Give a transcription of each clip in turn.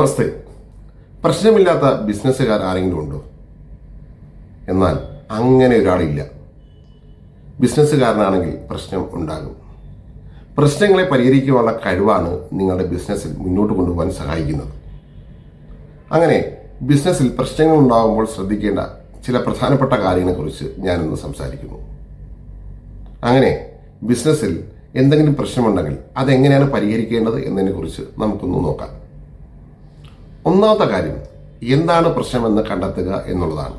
നമസ്തേ പ്രശ്നമില്ലാത്ത ബിസിനസ്സുകാർ ആരെങ്കിലും ഉണ്ടോ? എന്നാൽ അങ്ങനെ ഒരാളില്ല. ബിസിനസ്സുകാരനാണെങ്കിൽ പ്രശ്നം ഉണ്ടാകും. പ്രശ്നങ്ങളെ പരിഹരിക്കുവാനുള്ള കഴിവാണ് നിങ്ങളുടെ ബിസിനസ്സിൽ മുന്നോട്ട് കൊണ്ടുപോകാൻ സഹായിക്കുന്നത്. അങ്ങനെ ബിസിനസ്സിൽ പ്രശ്നങ്ങൾ ഉണ്ടാകുമ്പോൾ ശ്രദ്ധിക്കേണ്ട ചില പ്രധാനപ്പെട്ട കാര്യങ്ങളെക്കുറിച്ച് ഞാനിന്ന് സംസാരിക്കുന്നു. അങ്ങനെ ബിസിനസ്സിൽ എന്തെങ്കിലും പ്രശ്നമുണ്ടെങ്കിൽ അതെങ്ങനെയാണ് പരിഹരിക്കേണ്ടത് എന്നതിനെക്കുറിച്ച് നമുക്കൊന്ന് നോക്കാം. ഒന്നാമത്തെ കാര്യം എന്താണ് പ്രശ്നമെന്ന് കണ്ടെത്തുക എന്നുള്ളതാണ്.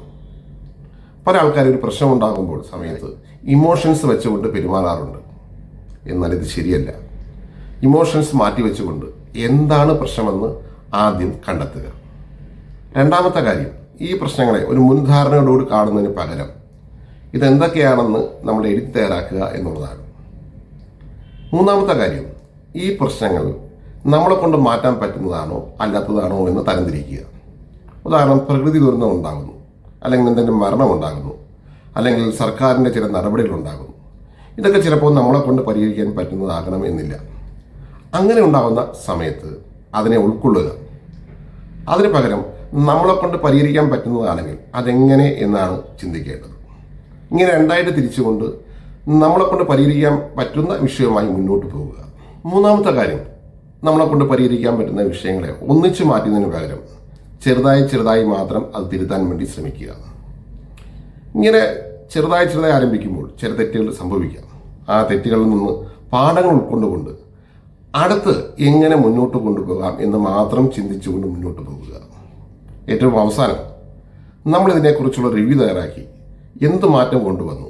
പല ആൾക്കാർ ഒരു പ്രശ്നം ഉണ്ടാകുമ്പോൾ സമയത്ത് ഇമോഷൻസ് വെച്ചുകൊണ്ട് പെരുമാറാറുണ്ട്. എന്നാൽ ഇത് ശരിയല്ല. ഇമോഷൻസ് മാറ്റി വെച്ചുകൊണ്ട് എന്താണ് പ്രശ്നമെന്ന് ആദ്യം കണ്ടെത്തുക. രണ്ടാമത്തെ കാര്യം ഈ പ്രശ്നങ്ങളെ ഒരു മുൻധാരണയോടുകൂടി കാണുന്നതിന് പകരം ഇതെന്തൊക്കെയാണെന്ന് നമ്മൾ എഴുതി തയ്യാറാക്കുക എന്നുള്ളതാണ്. മൂന്നാമത്തെ കാര്യം ഈ പ്രശ്നങ്ങൾ നമ്മളെ കൊണ്ട് മാറ്റാൻ പറ്റുന്നതാണോ അല്ലാത്തതാണോ എന്ന് തരംതിരിക്കുക. ഉദാഹരണം പ്രകൃതി ദുരന്തം ഉണ്ടാകുന്നു അല്ലെങ്കിൽ എന്തെങ്കിലും മരണം ഉണ്ടാകുന്നു അല്ലെങ്കിൽ സർക്കാരിന്റെ ചില നടപടികൾ ഉണ്ടാകുന്നു. ഇതൊക്കെ ചിലപ്പോൾ നമ്മളെ കൊണ്ട് പരിഹരിക്കാൻ പറ്റുന്നതാകണം എന്നില്ല. അങ്ങനെ ഉണ്ടാകുന്ന സമയത്ത് അതിനെ ഉൾക്കൊള്ളുക. അതിന് പകരം നമ്മളെ കൊണ്ട് പരിഹരിക്കാൻ പറ്റുന്നതാണെങ്കിൽ അതെങ്ങനെ എന്നാണ് ചിന്തിക്കേണ്ടത്. ഇങ്ങനെ രണ്ടായിട്ട് തിരിച്ചുകൊണ്ട് നമ്മളെ കൊണ്ട് പരിഹരിക്കാൻ പറ്റുന്ന വിഷയവുമായി മുന്നോട്ട് പോവുക. മൂന്നാമത്തെ കാര്യം നമ്മളെ കൊണ്ട് പരിഹരിക്കാൻ പറ്റുന്ന വിഷയങ്ങളെ ഒന്നിച്ചു മാറ്റുന്നതിന് പകരം ചെറുതായി ചെറുതായി മാത്രം അത് തിരുത്താൻ വേണ്ടി ശ്രമിക്കുക. ഇങ്ങനെ ചെറുതായി ചെറുതായി ആരംഭിക്കുമ്പോൾ ചില തെറ്റുകൾ സംഭവിക്കാം. ആ തെറ്റുകളിൽ നിന്ന് പാഠങ്ങൾ ഉൾക്കൊണ്ടുകൊണ്ട് അടുത്ത് എങ്ങനെ മുന്നോട്ട് കൊണ്ടുപോകാം എന്ന് മാത്രം ചിന്തിച്ചുകൊണ്ട് മുന്നോട്ട് പോകുക ഏറ്റവും അവസാനം നമ്മളിതിനെക്കുറിച്ചുള്ള റിവ്യൂ തയ്യാറാക്കി എന്ത് മാറ്റം കൊണ്ടുവന്നു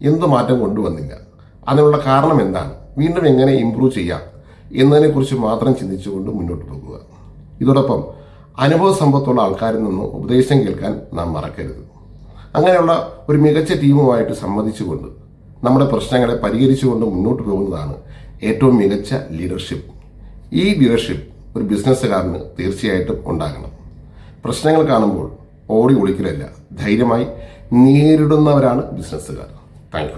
എന്ത് മാറ്റം കൊണ്ടുവന്നില്ല അതിനുള്ള കാരണം എന്താണ് വീണ്ടും എങ്ങനെ ഇമ്പ്രൂവ് ചെയ്യാം എന്നതിനെക്കുറിച്ച് മാത്രം ചിന്തിച്ചുകൊണ്ട് മുന്നോട്ട് പോകുക. ഇതോടൊപ്പം അനുഭവ സമ്പത്തുള്ള ആൾക്കാരിൽ നിന്നും ഉപദേശം കേൾക്കാൻ നാം മറക്കരുത്. അങ്ങനെയുള്ള ഒരു മികച്ച ടീമുമായിട്ട് സംബന്ധിച്ചുകൊണ്ട് നമ്മുടെ പ്രശ്നങ്ങളെ പരിഹരിച്ചുകൊണ്ട് മുന്നോട്ട് പോകുന്നതാണ് ഏറ്റവും മികച്ച ലീഡർഷിപ്പ്. ഈ ലീഡർഷിപ്പ് ഒരു ബിസിനസ്സുകാരന് തീർച്ചയായിട്ടും ഉണ്ടാകണം. പ്രശ്നങ്ങൾ കാണുമ്പോൾ ഓടി ഒളിക്കലല്ല ധൈര്യമായി നേരിടുന്നവരാണ് ബിസിനസ്സുകാർ. താങ്ക്